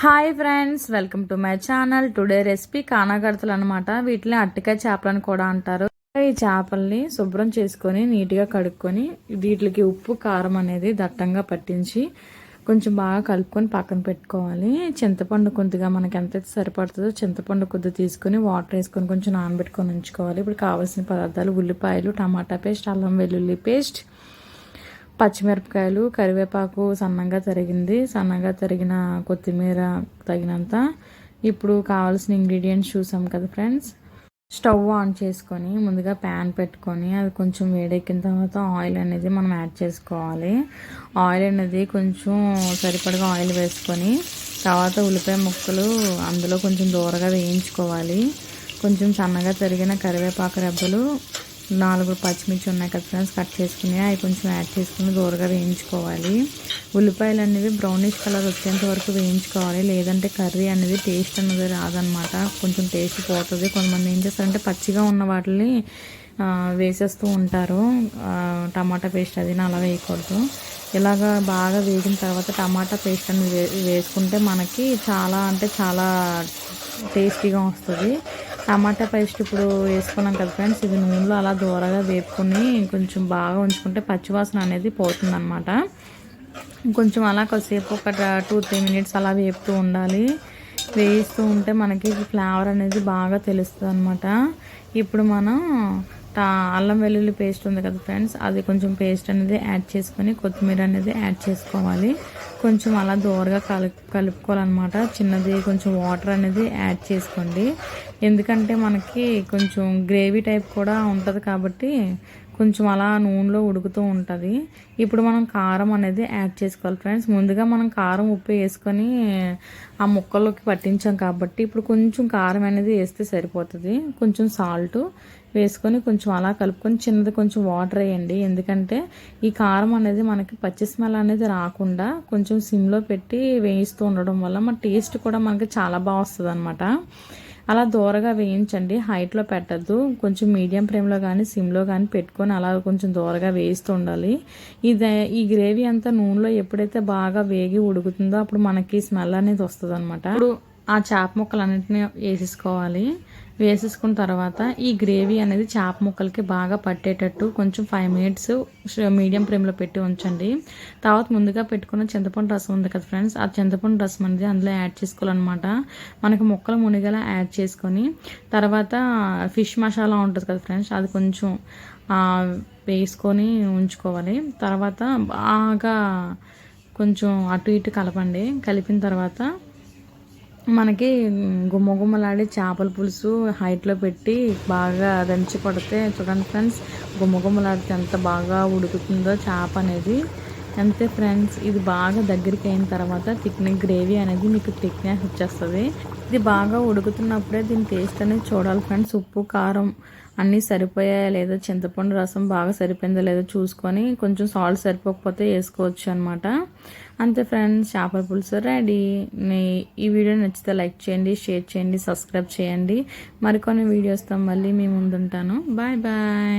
Hi friends welcome to my channel. Today recipe కానాగడతలు అనమాట వీటిని అట్టికాయ చేపలని కూడా అంటారు. ఈ చేపల్ని శుభ్రం చేసుకొని నీట్గా కడుక్కొని వీటికి ఉప్పు కారం అనేది దట్టంగా పట్టించి కొంచెం బాగా కలుపుకొని పక్కన పెట్టుకోవాలి. చింతపండు కొద్దిగా మనకి ఎంత సరిపడుతుందో చింతపండు కొద్దిగా తీసుకొని వాటర్ వేసుకొని కొంచెం నానబెట్టుకొని ఉంచుకోవాలి. ఇప్పుడు కావాల్సిన పదార్థాలు ఉల్లిపాయలు టమాటా పేస్ట్ అల్లం వెల్లుల్లి పేస్ట్ పచ్చిమిరపకాయలు కరివేపాకు సన్నగా తరిగింది. సన్నగా తరిగిన కొత్తిమీర తగినంత. ఇప్పుడు కావాల్సిన ఇంగ్రీడియంట్స్ చూసాం కదా ఫ్రెండ్స్. స్టవ్ ఆన్ చేసుకొని ముందుగా ప్యాన్ పెట్టుకొని అది కొంచెం వేడెక్కిన తర్వాత ఆయిల్ అనేది మనం యాడ్ చేసుకోవాలి. ఆయిల్ అనేది కొంచెం సరిపడగా ఆయిల్ వేసుకొని తర్వాత ఉల్లిపాయ ముక్కలు అందులో కొంచెం దూరగా వేయించుకోవాలి. కొంచెం సన్నగా తరిగిన కరివేపాకు రెబ్బలు నాలుగు పచ్చిమిర్చి ఉన్నాయి కదా ఫ్రెండ్స్ కట్ చేసుకుని అవి కొంచెం యాడ్ చేసుకుని దూరగా వేయించుకోవాలి. ఉల్లిపాయలు అనేవి బ్రౌనిష్ కలర్ వచ్చేంత వరకు వేయించుకోవాలి. లేదంటే కర్రీ అనేది టేస్ట్ అనేది రాదనమాట కొంచెం టేస్ట్ పోతుంది. కొంతమంది ఏం చేస్తారంటే పచ్చిగా ఉన్న వాటిని వేసేస్తూ ఉంటారు. టమాటా పేస్ట్ అది అలా వేయకూడదు. ఇలాగ బాగా వేగిన తర్వాత టమాటా పేస్ట్ అనేది వేసుకుంటే మనకి చాలా అంటే చాలా టేస్టీగా వస్తుంది. టమాటా పేస్ట్ ఇప్పుడు వేసుకున్నాం కదా ఫ్రెండ్స్. ఇది నూనెలో అలా దూరగా వేపుకొని కొంచెం బాగా ఉంచుకుంటే పచ్చివాసన అనేది పోతుందన్నమాట. కొంచెం అలా కొద్దిసేపు ఒక టూ త్రీ మినిట్స్ అలా వేపుతూ ఉండాలి. వేయిస్తూ ఉంటే మనకి ఫ్లేవర్ అనేది బాగా తెలుస్తుంది అనమాట ఇప్పుడు మనం అల్లం వెల్లుల్లి పేస్ట్ ఉంది కదా ఫ్రెండ్స్. అది కొంచెం పేస్ట్ అనేది యాడ్ చేసుకొని కొత్తిమీర అనేది యాడ్ చేసుకోవాలి. కొంచెం అలా దూరగా కలుపు కలుపుకోవాలన్నమాట. చిన్నది కొంచెం వాటర్ అనేది యాడ్ చేసుకోండి. ఎందుకంటే మనకి కొంచెం గ్రేవీ టైప్ కూడా ఉంటుంది కాబట్టి కొంచెం అలా నూనెలో ఉడుకుతూ ఉంటుంది. ఇప్పుడు మనం కారం అనేది యాడ్ చేసుకోవాలి ఫ్రెండ్స్. ముందుగా మనం కారం ఉప్పు వేసుకొని ఆ ముక్కల్లోకి పట్టించాం కాబట్టి ఇప్పుడు కొంచెం కారం అనేది వేస్తే సరిపోతుంది. కొంచెం సాల్ట్ వేసుకొని కొంచెం అలా కలుపుకొని చిన్నది కొంచెం వాటర్ వేయండి. ఎందుకంటే ఈ కారం అనేది మనకి పచ్చి స్మెల్ అనేది రాకుండా కొంచెం సిమ్లో పెట్టి వేయిస్తూ ఉండడం వల్ల మన టేస్ట్ కూడా మనకి చాలా బాగా వస్తుంది అనమాట అలా దూరగా వేయించండి. హైట్లో పెట్టద్దు. కొంచెం మీడియం ఫ్లేమ్లో కానీ సిమ్లో కానీ పెట్టుకొని అలా కొంచెం దూరగా వేయిస్తూ ఉండాలి. ఇది ఈ గ్రేవీ అంతా నూనెలో ఎప్పుడైతే బాగా వేగి ఉడుకుతుందో అప్పుడు మనకి స్మెల్ అనేది వస్తుంది అనమాట ఇప్పుడు ఆ చేప ముక్కలన్నింటినీ వేసేసుకోవాలి. వేసేసుకున్న తర్వాత ఈ గ్రేవీ అనేది చేప ముక్కలకి బాగా పట్టేటట్టు కొంచెం ఫైవ్ మినిట్స్ మీడియం ఫ్లేమ్లో పెట్టి ఉంచండి. తర్వాత ముందుగా పెట్టుకున్న చింతపండు రసం ఉంది కదా ఫ్రెండ్స్ ఆ చింతపండు రసం అనేది అందులో యాడ్ చేసుకోవాలన్నమాట. మనకి ముక్కలు మునిగేలా యాడ్ చేసుకొని తర్వాత ఫిష్ మసాలా ఉంటుంది కదా ఫ్రెండ్స్ అది కొంచెం వేసుకొని ఉంచుకోవాలి. తర్వాత బాగా కొంచెం అటు ఇటు కలపండి. కలిపిన తర్వాత మనకి గుమ్మగుమ్మలాడే చేపల పులుసు హైట్లో పెట్టి బాగా దంచి కొడితే చూడండి ఫ్రెండ్స్ గుమ్మగుమ్మలాడితే ఎంత బాగా ఉడుకుతుందో చేప అనేది. అంతే ఫ్రెండ్స్ ఇది బాగా దగ్గరికి అయిన తర్వాత థిక్నెస్ గ్రేవీ అనేది మీకు థిక్నెస్ వచ్చేస్తుంది. ఇది బాగా ఉడుకుతున్నప్పుడే దీని టేస్ట్ అనేది చూడాలి ఫ్రెండ్స్ ఉప్పు కారం అన్నీ సరిపోయాయా లేదా? చింతపండు రసం బాగా సరిపోయిందో లేదో చూసుకొని కొంచెం సాల్ట్ సరిపోకపోతే వేసుకోవచ్చు అనమాట అంతే ఫ్రెండ్స్ చేపల పులుసు రెడీ ఈ వీడియో నచ్చితే లైక్ చేయండి షేర్ చేయండి సబ్స్క్రైబ్ చేయండి. మరికొన్ని వీడియోస్తో మళ్ళీ మీ ముందుంటాను. Bye bye